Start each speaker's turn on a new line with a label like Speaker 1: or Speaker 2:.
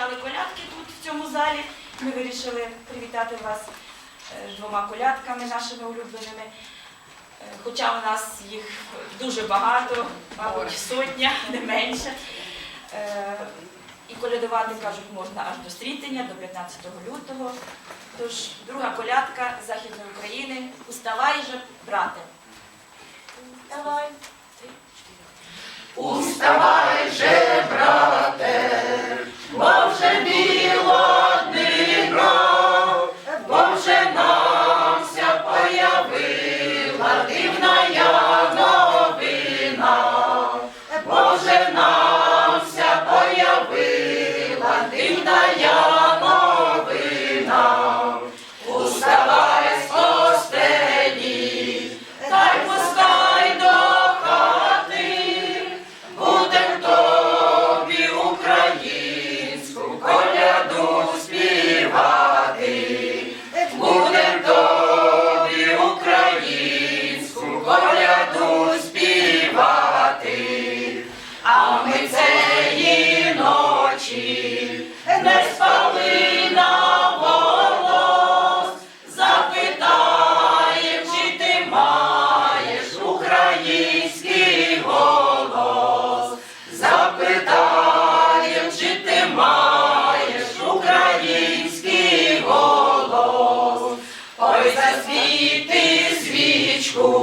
Speaker 1: звучали колядки тут, в цьому залі. Ми вирішили привітати вас е, двома колядками нашими улюбленими. Е, хоча у нас їх дуже багато, мабуть, сотня, не менше. Е, і колядувати, кажуть, можна аж до стрітення, до 15 лютого. Тож, друга колядка Західної України. Уставай же, брате. Уставай.
Speaker 2: Уставай же, брате. Oh.